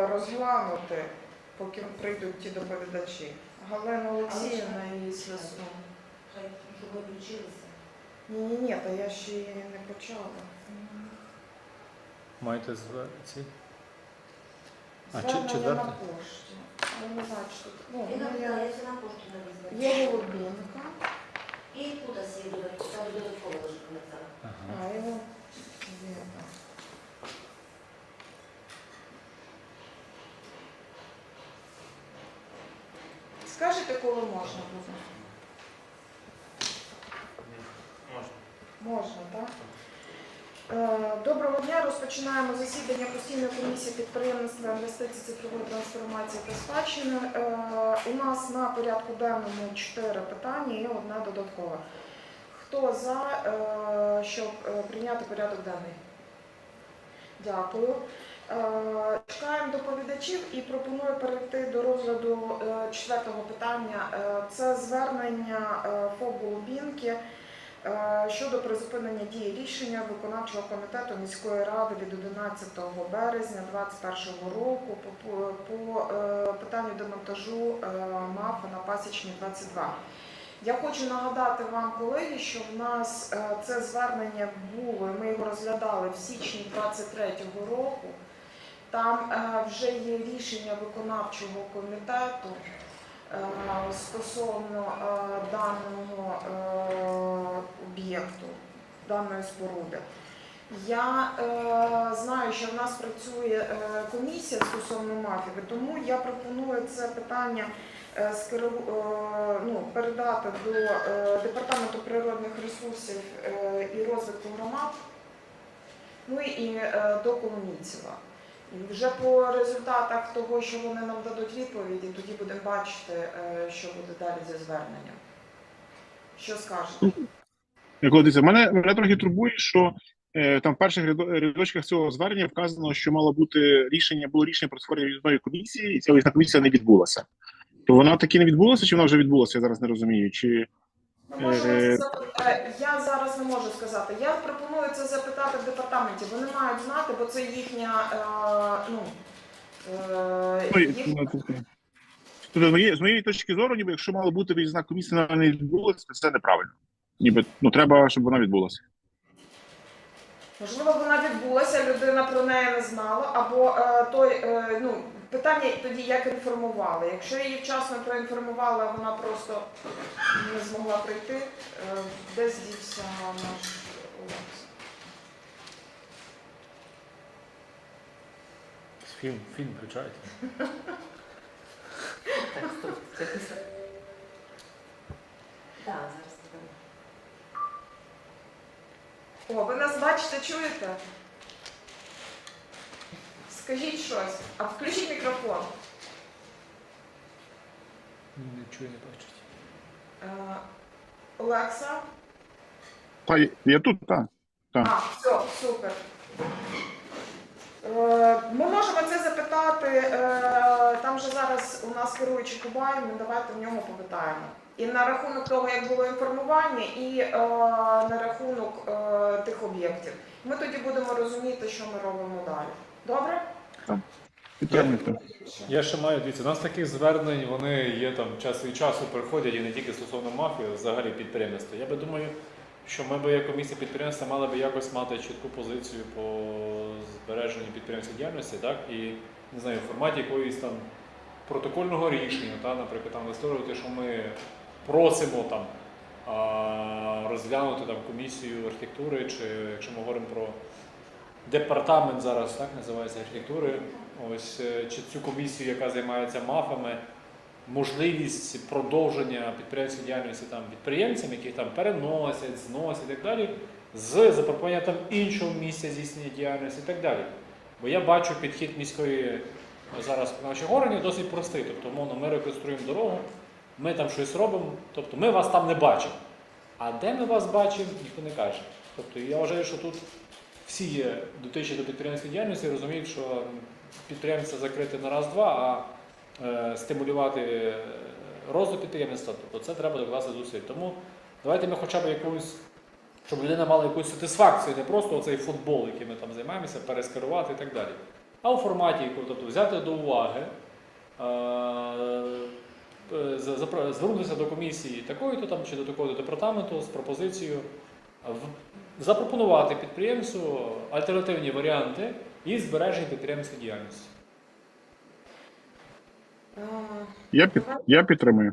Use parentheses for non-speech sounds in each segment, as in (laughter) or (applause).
готова розглянути, поки прийдуть ті доповідачі. Галина Олексіївна і Свистун. Хай щоб ви включилися. Ні, ні, ні, та я ще її не почала. Маєте зв- ці? А, чи- Звернення четверте? на пошті. Я не знаю, що тут. Ну, І на ну, я я... я на пошту навізла. Є голубінка. І тут ось там додатково лежить коментар. Ага. А, його. Скажете, коли можна буде? Можна, так? Е, Доброго дня. Розпочинаємо засідання постійної комісії підприємництва інвестицій цифрової трансформації та спадщини. Е, У нас на порядку денному чотири питання і одне додаткове. Хто за, щоб е, прийняти порядок денний? Дякую. Е, Чекаємо доповідачів і пропоную перейти до розгляду е, четвертого питання. Е, Це звернення ФОБ «Голубінки» е, щодо призупинення дії рішення виконавчого комітету міської ради від 11 березня 2021 року по, питанню демонтажу МАФа на Пасічній 22. Я хочу нагадати вам, колеги, що в нас це звернення було, ми його розглядали в січні 23-го року. Там е, вже є рішення виконавчого комітету е, стосовно е, даного об'єкту, даної споруди. Я знаю, що в нас працює комісія стосовно мафії, тому я пропоную це питання ну, передати до департаменту природних ресурсів і розвитку громад, ну і до Коломійцева. Вже по результатах того, що вони нам дадуть відповіді, тоді будемо бачити, е, що буде далі зі зверненням. Що скажете? Дивіться, мене, мене трохи турбує, що е, там в перших рядочках цього звернення вказано, що мало бути рішення, було рішення про створення виїзної комісії, і ця виїзна комісія не відбулася. То вона таки не відбулася, чи вона вже відбулася? Я зараз не розумію. Чи Можемо Е, це е, Я зараз не можу сказати. Я пропоную це запитати в департаменті. Вони мають знати, бо це їхня е, ну, е, ну, ну, тобто, з моєї, з моєї точки зору, ніби якщо мала бути виїзна комісія, вона не відбулася, то це неправильно. Ніби ну треба, щоб вона відбулася. можливо вона відбулася, людина про неї не знала, або е, той е, ну питання тоді як інформували. Якщо її вчасно проінформували, а вона просто не змогла прийти, е, де здівся наш Олекс? Фільм, фільм включайте. Так, стоп, це після. Так, зараз. О, ви нас бачите, чуєте? Скажіть щось, а включіть мікрофон. Не не бачить. Е, Олекса? Та я- тут, так. Так. А, все, супер. Е, Ми можемо це запитати. е, Там же зараз у нас керуючий Кубай, ми давайте в нього попитаємо. І на рахунок того, як було інформування, і е, на рахунок е, тих об'єктів. Ми тоді будемо розуміти, що ми робимо далі. Добре? Підтримуйте. Я ще маю дивіться, у нас таких звернень вони є там час від часу приходять і не тільки стосовно мафії, а взагалі підприємництва. Я би думаю, що ми би як комісія підприємства мали би якось мати чітку позицію по збереженню підприємської діяльності, так і не знаю, в форматі якоїсь там протокольного рішення, та, наприклад, там висловлювати, що ми просимо там розглянути там комісію архітектури, чи якщо ми говоримо про департамент зараз так називається архітектури. Ось е, чи цю комісію, яка займається мафами, можливість продовження підприємської діяльності там підприємцям, які там переносять, зносять і так далі, з запропонуванням там іншого місця здійснення діяльності і так далі. Бо я бачу підхід міської е, зараз виконавчих органів досить простий. Тобто, умовно, ми реконструюємо дорогу, ми там щось робимо, тобто ми вас там не бачимо. А де ми вас бачимо, ніхто не каже. Тобто я вважаю, що тут всі є дотичні до підприємської діяльності, розуміють, що підприємця закрити на раз-два, а е, стимулювати е, розвиток підприємництва, тобто це треба докласти зусиль. Тому давайте ми хоча б якусь, щоб людина мала якусь сатисфакцію, не просто оцей футбол, яким ми там займаємося, перескерувати і так далі. а у форматі, тобто взяти до уваги, е, звернутися до комісії такої-то там чи до такого департаменту з пропозицією запропонувати підприємцю альтернативні варіанти і збереження підприємської діяльності. Я під я підтримую.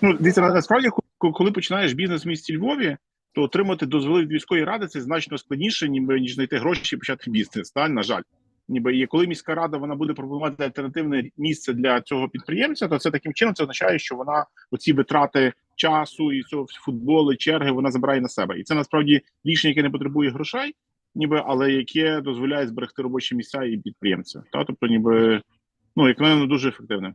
Ну дивіться, насправді, коли починаєш бізнес в місті Львові, то отримати дозволи від міської ради це значно складніше, ніж знайти гроші і почати бізнес. Та на жаль, ніби і коли міська рада вона буде пропонувати альтернативне місце для цього підприємця, то це таким чином це означає, що вона оці витрати часу і цього футболу, черги вона забирає на себе. І це насправді рішення, яке не потребує грошей, ніби але яке дозволяє зберегти робочі місця і підприємця. Та тобто, ніби ну як мене, дуже ефективне.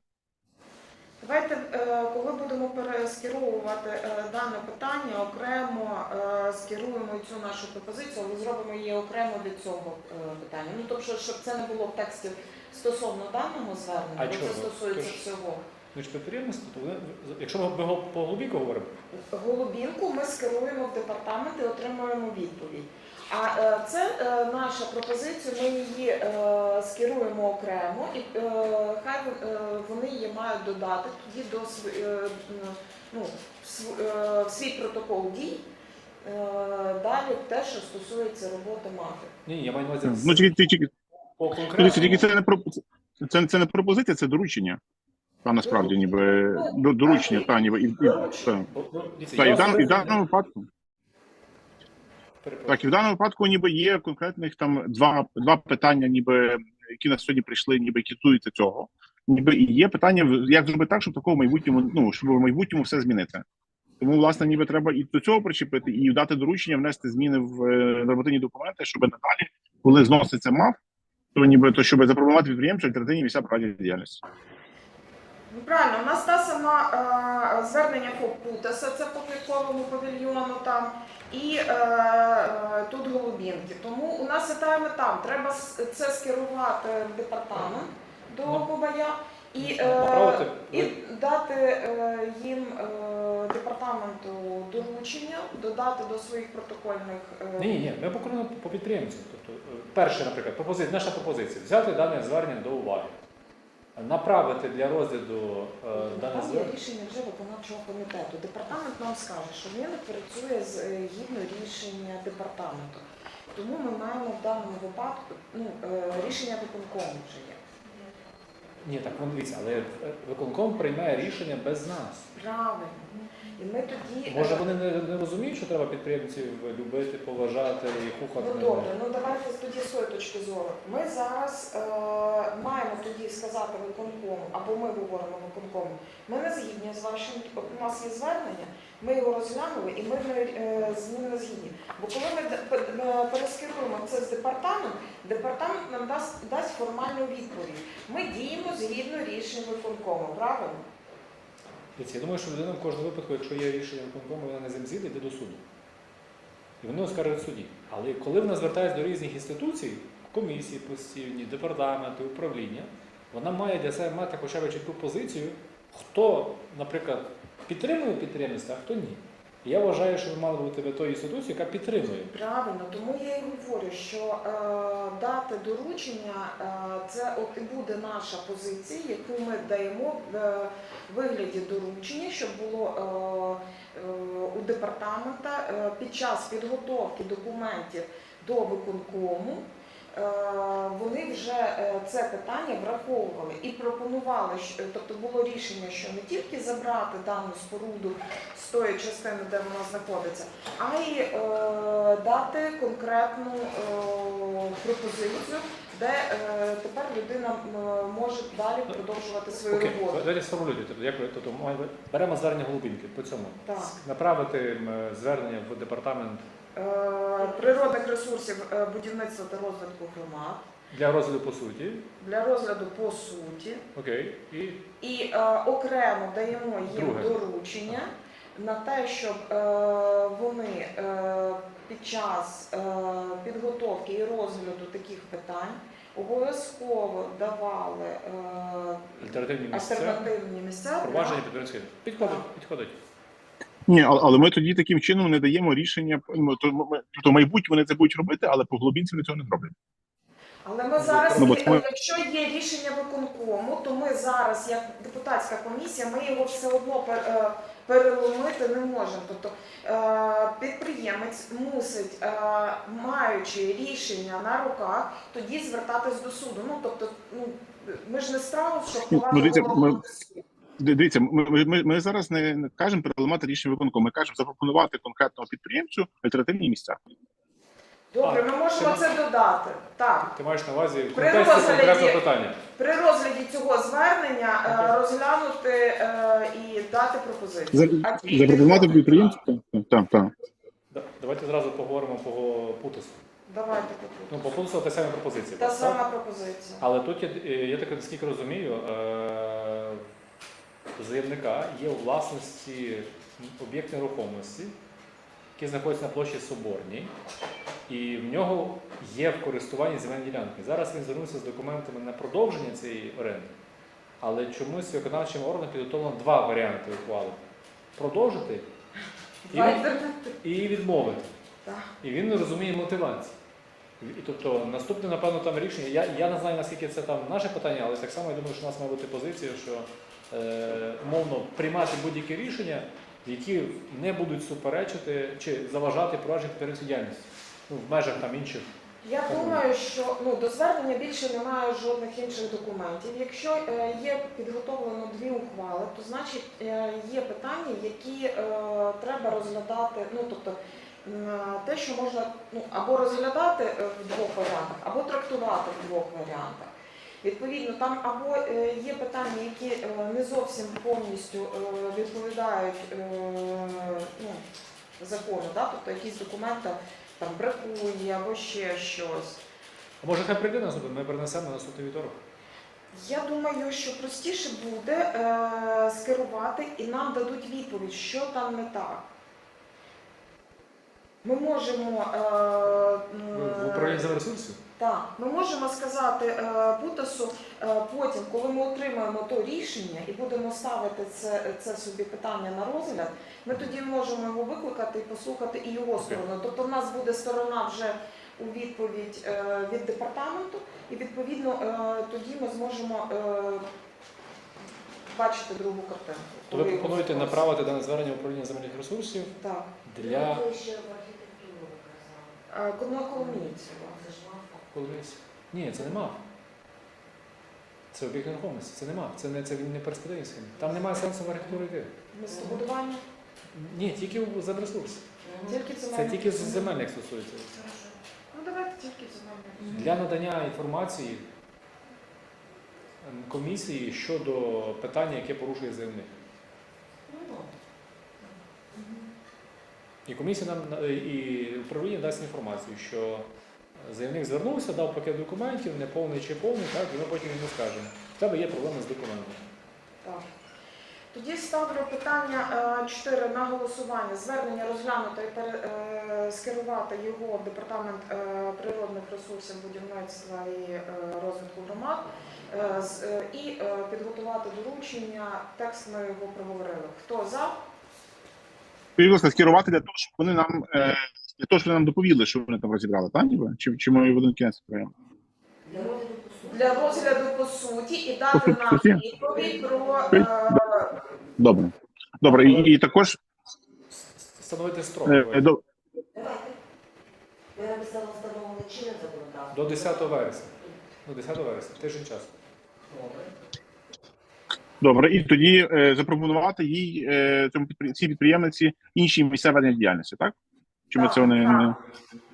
Давайте, е, коли будемо перескеровувати е, дане питання, окремо е, скеруємо цю нашу пропозицію, але зробимо її окремо від цього питання. Ну тобто, щоб це не було в тексті стосовно даного звернення, бо це стосується всього. Ну, ж підприємництво, то якщо ми по глибіку говоримо, Голубінку ми скеруємо в департамент і отримуємо відповідь. А е, це е, наша пропозиція, ми її е, скеруємо окремо, і хай вони її мають додати тоді до ну, свій протокол дій. Далі те, що стосується роботи мафи. ні, я маю на увазі Ну тільки тільки по конкретному. тільки це не про це, це не пропозиція, це доручення. Та насправді, ніби доручення, та ніби і, і, та. Дивіться, Та, і, в дан, і в даному випадку. Перепрошую. Так, і в даному випадку, ніби є конкретних там два, два питання, ніби які на сьогодні прийшли, ніби які стосуються цього. Ніби і є питання, як зробити так, щоб такого в майбутньому, ну щоб в майбутньому все змінити. Тому, власне, ніби треба і до цього причепити, і дати доручення, внести зміни в е, нормативні документи, щоб надалі, коли зноситься МАФ, то ніби то щоб запропонувати підприємцю альтернативні місця проведення діяльності. Ну, правильно, у нас та сама е, звернення Фокпутаса, це по квітковому павільйону там, і е, е, тут голубінки. Тому у нас і там, і там. Треба це скерувати в департамент до Ну, Бабая і, е, і дати е, їм е, департаменту доручення, додати до своїх протокольних. е, Ні, ні, ні, ми покажемо по підприємцю. Тобто, е, перше, наприклад, пропозиція, наша пропозиція взяти дане звернення до уваги, направити для розгляду е, дане Там є рішення вже виконавчого комітету. Департамент нам скаже, що він працює з е, гідно рішення департаменту. Тому ми маємо в даному випадку ну, е, рішення виконкому вже є. Ні, так вон дивіться, але виконком приймає рішення без нас. Правильно. І ми тоді. Може вони не, не розуміють, що треба підприємців любити, поважати і хухати. Ну добре, ну давайте тоді з точки зору. Ми зараз е, маємо тоді сказати виконкому, або ми говоримо виконкому. Ми не згідні з вашим, у нас є звернення, ми його розглянули і ми е, з ним не згідні. Бо коли ми е, перескеруємо це з департамент, департамент нам дасть, дасть формальну відповідь. Ми діємо згідно рішень виконкому, правильно? Я думаю, що людина в кожному випадку, якщо є рішення виконкому, вона не земзіде, йде до суду. І вони оскаржують суді. Але коли вона звертається до різних інституцій, комісії постійні, департаменти, управління, вона має для себе мати хоча б чітку позицію, хто, наприклад, підтримує підприємництво, а хто ні. Я вважаю, що ви мали бути ви тою інституцією, яка підтримує. Правильно, тому я і говорю, що е, дати доручення е, це от і буде наша позиція, яку ми даємо в е, вигляді доручення, щоб було е, е, у департамента е, під час підготовки документів до виконкому. Е, Вони вже е, це питання враховували і пропонували, тобто було рішення, що не тільки забрати дану споруду з тої частини, де вона знаходиться, а й е, дати конкретну пропозицію, де е, тепер людина може далі продовжувати свою Окей, роботу. давайте сформулюйте. Тобто, як ви тобто, беремо звернення голубінки по цьому. Так. Направити звернення в департамент Природних ресурсів е, будівництва та розвитку громад для розгляду по суті. для розгляду по суті. Окей. І І е, окремо даємо їм Друге. доручення на те, щоб е, вони е, під час е, підготовки і розгляду таких питань обов'язково давали е, альтернативні місця. альтернативні місця. Впровадження для- підприємської. Підходить, підходить. Ні, але, але ми тоді таким чином не даємо рішення. ну, То, то в майбутньому вони це будуть робити, але по глибинці вони цього не зроблять. Але ми зараз, Ну, ми- якщо є рішення виконкому, то ми зараз, як депутатська комісія, ми його все одно е, переломити не можемо. Тобто е, підприємець мусить, е, маючи рішення на руках, тоді звертатись до суду. Ну тобто, ну ми ж не справу, що Ну, поважно дивіться, ми- суду. Ди- Дивіться, ми, ми, ми, ми зараз не, кажемо переламати рішення виконкому. Ми кажемо запропонувати конкретному підприємцю альтернативні місця. Добре, ми можемо це додати. Так. Ти маєш на увазі в При розгляді- питання. При розгляді цього звернення е, розглянути е, і дати пропозицію. За- Запропонувати підприємцю? Так, так. Давайте зразу поговоримо по путусу. Давайте Ну, попробуємо. по путусу та сама пропозиція. Та сама пропозиція. Але тут є, е, я так наскільки розумію, е, заявника є у власності об'єкт нерухомості, який знаходиться на площі Соборній, і в нього є в користуванні земельні ділянки. Зараз він звернувся з документами на продовження цієї оренди, але чомусь виконавчим органом підготовлено два варіанти ухвали: продовжити і, і відмовити. І він не розуміє мотивації. І, тобто наступне, напевно, там рішення. Я, я не знаю, наскільки це там наше питання, але так само я думаю, що у нас має бути позиція, що умовно приймати будь-які рішення, які не будуть суперечити чи заважати провадженню підприємської діяльності. Ну, в межах там інших. Я думаю, що ну, до звернення більше немає жодних інших документів. Якщо е, є підготовлено дві ухвали, то значить е, є питання, які е, треба розглядати. Ну тобто те, що можна ну, або розглядати е, в двох варіантах, або трактувати в двох варіантах. Відповідно, там або е, є питання, які е, не зовсім повністю е, відповідають е, ну, закону, да? тобто якісь документи там бракує або ще щось. А може хай прийде наступний, ми перенесемо на наступний вівторок. Я думаю, що простіше буде е, скерувати і нам дадуть відповідь, що там не так. Ми можемо е, В, в управлінні земресурсів? Так, ми можемо сказати е, Бутасу е, потім, коли ми отримаємо то рішення і будемо ставити це, це собі питання на розгляд, ми тоді можемо його викликати і послухати і його сторону. Тобто в нас буде сторона вже у відповідь е, від департаменту, і відповідно тоді ми зможемо бачити другу картинку. То ви пропонуєте направити дане звернення управління земельних ресурсів Так, для Ну, колись. Ні, це не мав. Це об'єкт нерухомості, це не мав. Це не це він не перспективні схеми. Там немає сенсу в архітектуру йти. Ні, тільки у земресурс. тільки Це тільки з земельних стосується. Ну давайте тільки земельні. Для надання інформації ем, комісії щодо питання, яке порушує заявник. Ну, І комісія нам на- і управління дасть інформацію, що заявник звернувся, дав пакет документів, не повний чи повний, так, і ми потім йому скажемо. В тебе є проблеми з документом. Так. Тоді ставлю питання 4 на голосування. Звернення розглянути і пере- е, скерувати його в департамент е, природних ресурсів, будівництва і е, розвитку громад е, з- е, і е, підготувати доручення. Текст ми його проговорили. Хто за? Скажіть, будь ласка, скерувати для того, щоб вони нам е, для того, щоб вони нам доповіли, що вони там розібрали, так ніби? Чи, чи ми в один кінець приймемо? Для розгляду по суті. Для розгляду по суті і дати По нам суті? відповідь про е, Добре. Добре, і, і також Встановити строк е, давайте. до. Ви написали встановлений чинним законодавством. до 10 вересня. До 10 вересня, тиждень часу. Добре. добре, і тоді е, запропонувати їй е, цьому підпри- цій підприємниці інші місця ведення діяльності, так? Чи ми Так, цього не, не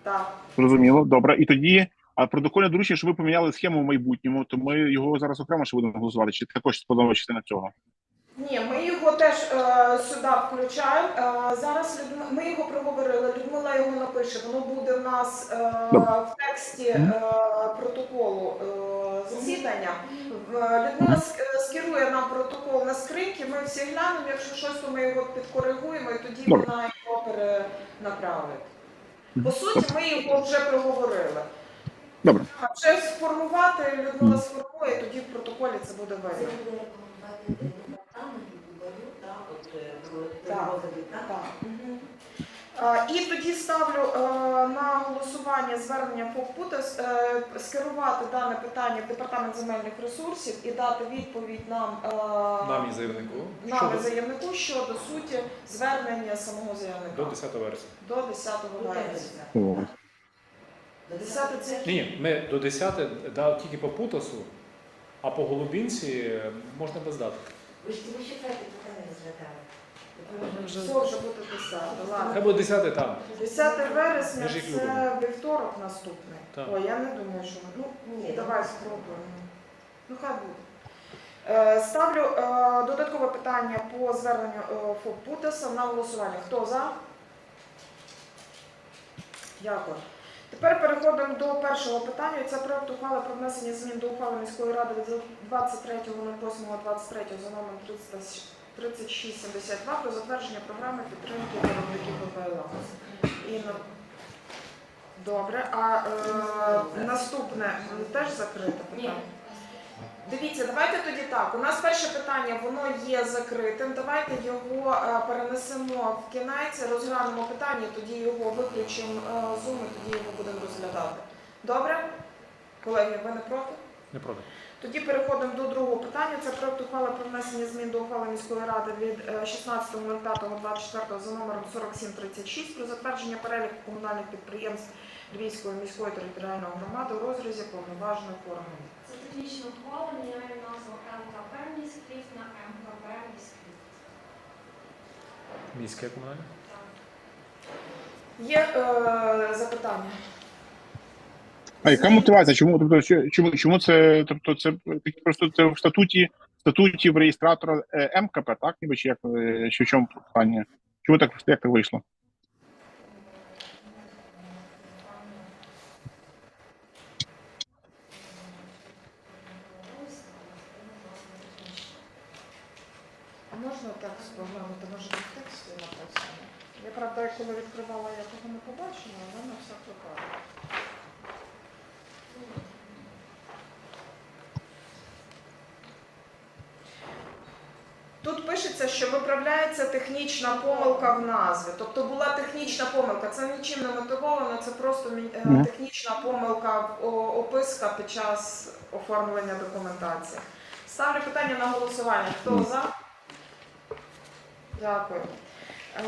так. зрозуміло? Добре, і тоді. А протокольне доручення, що ви поміняли схему в майбутньому, то ми його зараз окремо ще будемо голосувати, чи також складова частина цього? Ні, ми його теж е, сюди включаємо. Е, зараз ми його проговорили. Людмила його напише. Воно буде в нас е, в тексті е, протоколу е, засідання. Людмила е, скерує нам протокол на скриньки. Ми всі глянемо. Якщо щось, то ми його підкоригуємо і тоді Добре. вона його перенаправить. По суті, ми його вже проговорили. Добре. А вже сформувати Людмила сформує, тоді в протоколі це буде Це видно. буде рекомендувати так, от е, про Так. І тоді ставлю е, на голосування звернення ФОП «Путес», е, скерувати дане питання в департамент земельних ресурсів і дати відповідь нам, е, Нам і заявнику нам щодо і заявнику щодо суті звернення самого заявника до 10 вересня. до 10 вересня. До 10 це Ні, ми до 10 дав тільки по Путасу, а по Голубінці можна без дати. Ви ж ви ще третє питання розглядали. Все вже буде 10. Ладно. Хай буде 10 там. 10 вересня Ми це вівторок наступний. Так. Ой, я не думаю, що ну Ні, давай спробуємо. Ну хай буде. Е, Ставлю е, додаткове питання по зверненню е, ФОП на голосування. Хто за? Дякую. Тепер переходимо до першого питання. Це проект ухвали про внесення змін до ухвали міської ради від 23.08.23 за номером 30 3672 про затвердження програми підтримки виробників ВПЛА. Інна. Добре, а е, наступне теж закрите питання? Дивіться, давайте тоді так. У нас перше питання, воно є закритим. Давайте його е, перенесемо в кінець, розглянемо питання, тоді його виключимо е, Zoom і тоді його будемо розглядати. Добре? Колеги, ви не проти? Не проти. Тоді переходимо до другого питання. Це проект ухвали про внесення змін до ухвали міської ради від е, 16.05.24 за номером 4736 про затвердження переліку комунальних підприємств Львівської міської територіальної громади у розрізі повноважених органів. Це технічна ухвала, міняє назву МКП «Міськліфт» на МКП «Міськліфт». Міське комунальне. Так. Є е, запитання? А яка мотивація? Чому тобто чому, чому це тобто це просто це в статуті статуті в реєстратора е, МКП, так ніби чи як е, чи в чому питання? Чому так як так вийшло? А можна текст поглянути? Може в тексті написано? Я правда, коли відкривала, я того не побачила, але на всяк випадок. Тут пишеться, що виправляється технічна помилка в назві. Тобто була технічна помилка. Це нічим не мотивовано, це просто е, технічна помилка в- описка під час оформлення документації. Ставлю питання на голосування. Хто за? Дякую. Е,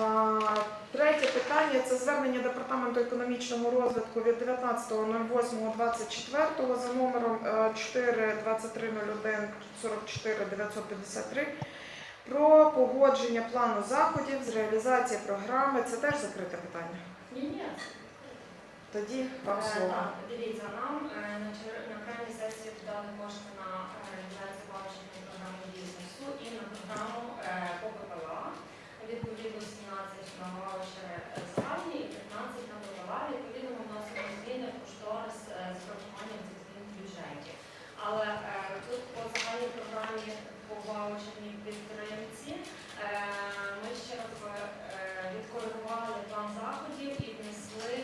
Третє питання це звернення Департаменту економічного розвитку від 19.08.24 за номером е, 42301 44 953 про погодження плану заходів з реалізації програми. Це теж закрите питання. Ні, ні. Тоді вам Е, слово. Так, дивіться, нам е, на крайній сесії подали кошти на е, реалізацію бачення програми бізнесу і на програму е, по ППЛА. Відповідно, 17 на ваучери е, загальні і 15 на ППЛА. Відповідно, ми вносимо зміни в кошторис е, з врахуванням цих змін в бюджеті. Але е, тут по загальній програмі по ваучерній підтримці е, ми ще раз е, відкоригували план заходів і внесли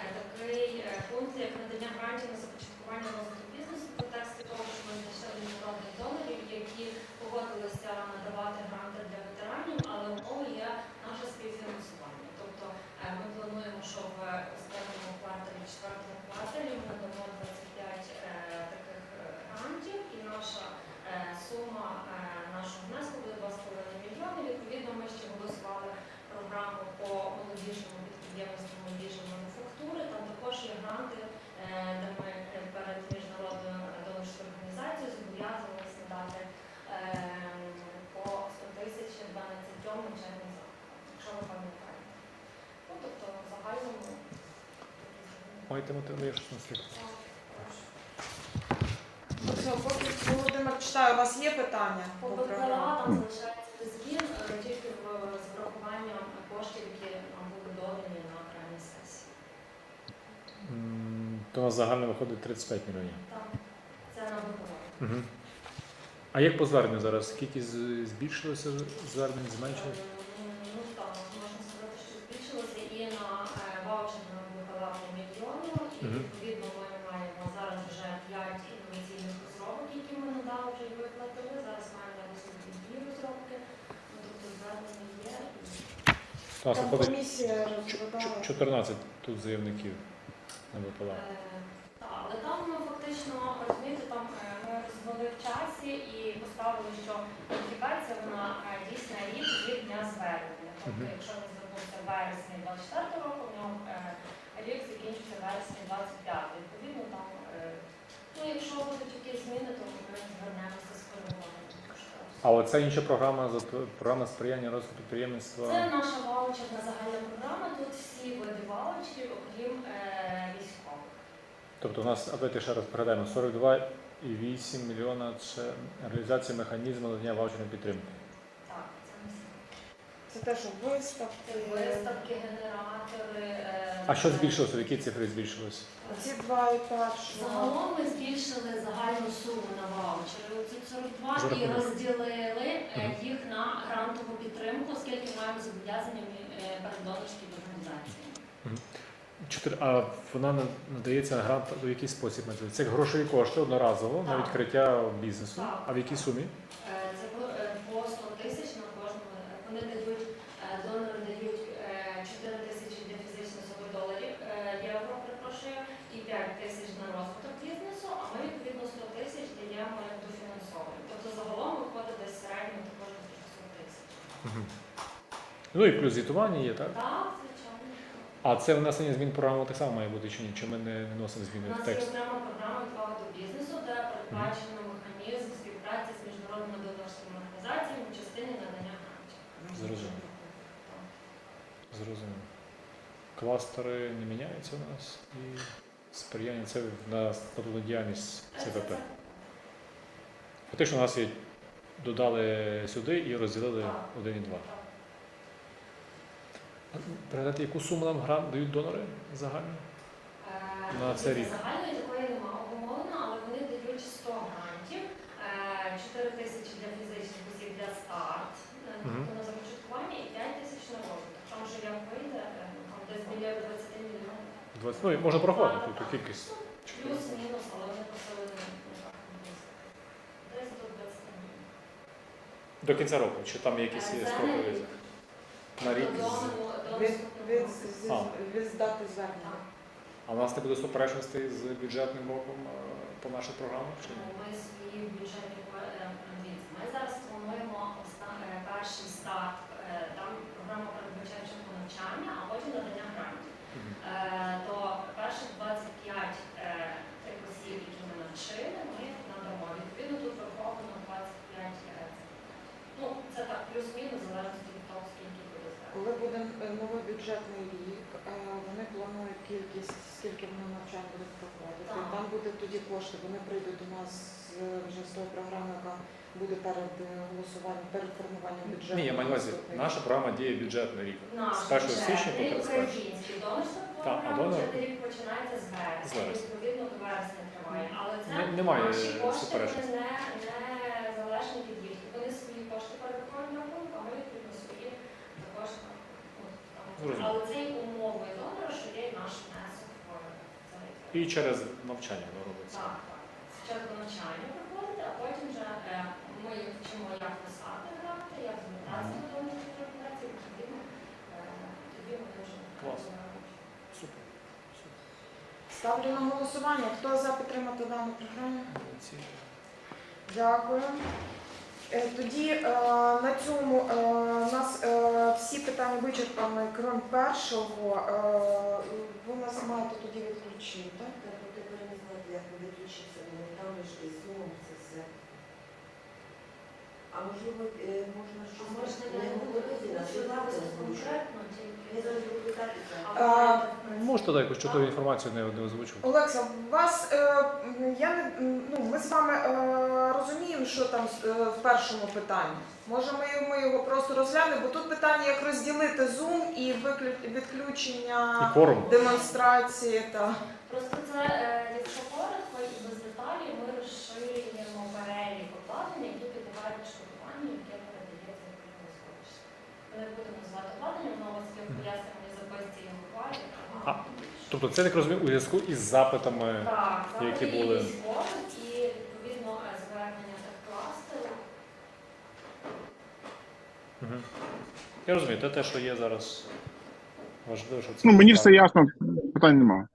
е, такий е, пункт, як надання грантів на започаткування розвитку бізнесу в контексті того, що ми знайшли міжнародних донорів, які погодилися надавати гранти для ветеранів, але умови є наше співфінансування. Тобто е, ми плануємо, що в останньому кварталі, четвертому кварталі ми надамо 25 е, таких е, грантів, і наша е, сума е, нашого внеску буде 2,5 мільйони. Відповідно, ми ще голосували програму по молодіжному підприємству молодіжної мануфактури. Там також є гранти, е, де ми е, перед міжнародною донорською організацією зобов'язувалися надати е, по 100 тисяч 12 навчальних закладів, якщо ви пам'ятаєте. Ну, тобто, в загальному Щось на слід. Все, поки Володимир читає, у вас є питання? по там залишається без змін, е, тільки з врахуванням коштів, які нам були додані на крайній сесії. То у нас загально виходить 35 мільйонів. Так, це на. Угу. А як по зверненню зараз? Кількість з- збільшилося звернень, зменшилося? Ну так, можна сказати, що збільшилося і на е, ваучер на БПЛА по мільйону, і Мгм. відповідно ми маємо зараз вже 5 інноваційних розробок, які ми надали вже і виплатили. Зараз маємо на наступні дві розробки. Ну, тобто звернення є. і У Там комісія розглядала. 14 тут заявників на ВПЛА. Е, Так, але там ну, фактично, розумієте, там е, ми розвели в часі і поставили, що кваліфікація вона е, дійсна рік від дня звернення. Тобто, Мгм. якщо він звернувся в вересні 24 року, в нього е, рік закінчиться в вересні 25. Відповідно, там, е, ну, якщо будуть якісь зміни, то ми звернемося з коригуванням. А оце інша програма за- програма сприяння розвитку підприємництва. Це наша ваучерна загальна програма. Тут всі види ваучерів, окрім е, військових. Тобто у нас, а давайте ще раз пригадаємо, 42,8 мільйона це реалізація механізму надання ваучерної підтримки. Це те, що виставки. Виставки, генератори. е, А що збільшилося? В які цифри збільшилось? Ці два і першого. Загалом ми збільшили загальну суму на ваучери. Оці 42 і розділили е, їх на грантову підтримку, оскільки маємо зобов'язання е, перед донорськими організаціями. Чотири, а вона на- надається на грант у який спосіб надається? Це грошові кошти одноразово на Так. відкриття бізнесу. Так. А в якій сумі? Е, Це по- е, по 100 тисяч на кожному. Е, Вони дають, е, донори дають е, 4 тисячі для фізичних особи доларів, е, євро, перепрошую, і 5 тисяч на розвиток бізнесу, а ми відповідно 100 тисяч даємо як дофінансовуємо. Тобто загалом виходить десь середньо також на 500 тисяч. Ну і плюс звітування є, так? Так, звичайно. А це внесення змін в програму так само має бути чи ні? Чи ми не вносимо зміни в нас є текст? окрема програма «Відвага до бізнесу, де передбачено механізм співпраці з міжнародними донорськими організаціями в частині надання грантів. Зрозуміло. Зрозуміло. Кластери не міняються у нас і сприяння це на статутну діяльність це- Фактично у нас є додали сюди і розділили. 1 і 2. Пригадати, яку суму нам грант дають донори загально? Е, На цей рік. Загальної такої немає обумовлено, але вони дають 100 грантів, е, 4 тисячі для фізичних осіб для старт, е, тобто на започаткування і 5 тисяч на розвиток. Там вже як вийде, е, там десь біля 20 мільйонів. 20, ну, і можна проходити тут кількість. Плюс-мінус, але вони просили. Десь до 20 мільйонів. До кінця року, чи там якісь Е, є це рік. На рік. З- А. від здати звернення. А у нас не буде суперечностей з бюджетним роком е, по наших програмах? Чи ні? Ми свої бюджетні е, Ми зараз плануємо оста- е, перший старт. е, Там програма передбачає навчання, а потім надання грантів. Мгм. Е, То перших 25 е, тих осіб, які ми навчили, ми надамо. Відповідно, тут враховано 25. е, Ну, це так, плюс-мінус, в залежності від того, скільки буде звернень. Коли буде новий бюджетний рік, е, вони планують кількість, скільки вони навчань будуть проходити. Так. Там будуть тоді кошти, вони прийдуть до нас вже з тої програми, яка буде перед е, голосуванням, перед формуванням бюджету. Ні, я маю на увазі, наша програма діє бюджетний рік. Наш З 1 бюджет, січня по рік 31. український донорська Так, а програма донор- бюджетний рік починається з З вересня. вересня. Відповідно, до вересня триває. Але це Не- немає наші кошти вони суперечностей. не, не залежні від їх. Вони свої кошти перераховують на рахунок, а ми відповідно свої також Зрозуміло. Але це умови донора, що є наш внесок в. І через навчання воно робиться. Так, так. Спочатку навчання проходить, а потім вже е, ми їх вчимо, як писати гранти, як звертатися до донорських організацій, відповідно, тоді Клас. е, Супер. Супер. Ставлю на голосування. Хто за підтримати дану програму? Дякую. Е, Тоді е, на цьому у нас е, всі питання вичерпані, крім першого. Ви нас маєте тоді відключити. Так, от ти не знати, як бо там ж і Zoom, це все. А можливо, е, можна щось можна не говорити, називати конкретно Я зараз буду Можете так якусь чутову інформацію не, не озвучувати? Олекса, вас е, я не ну ми з вами е, розуміємо, що там е, в першому питанні. Може, ми, ми його просто розглянемо, бо тут питання, як розділити Zoom і виклю- відключення форум. демонстрації та Просто це, е, якщо коротко і без деталей, ми розширюємо перелік обладнання, які підлягають відшкодуванню, яке передається відповідно сховище. Ми не будемо називати обладнання, воно у вас є в поясненні записці і ухвалі. А, Тобто це, так розумію, у зв'язку із запитами. Так, які заходи були? військових і відповідно звернення так кластеру. Мгм. Я розумію, це те, що є зараз важливо, що це. Ну мені все ясно, питань немає.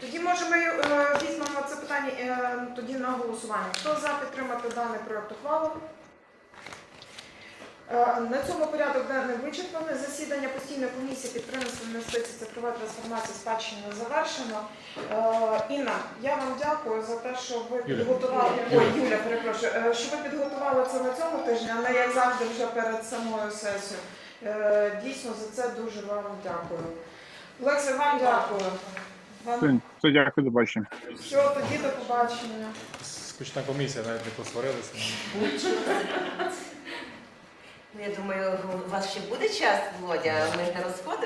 Тоді може ми е, візьмемо це питання е, тоді на голосування. Хто за підтримати даний проект ухвали? Е, На цьому порядок денний вичерпаний. Засідання постійної комісії підприємства інвестицій цифрової трансформації спадщини завершено. Е, Інна, я вам дякую за те, що ви Юля. підготували. Ой, Юля, перепрошую, е, що ви підготували це на цьому тижні, а не як завжди вже перед самою сесією. Дійсно, за це дуже вам дякую. Олексій, вам дякую. Вам Все, дякую, до бачення. все, тоді до побачення. Скучна комісія, навіть не посварилися. (laughs) Ну, я думаю, у вас ще буде час, Володя, ми ж не розходимо.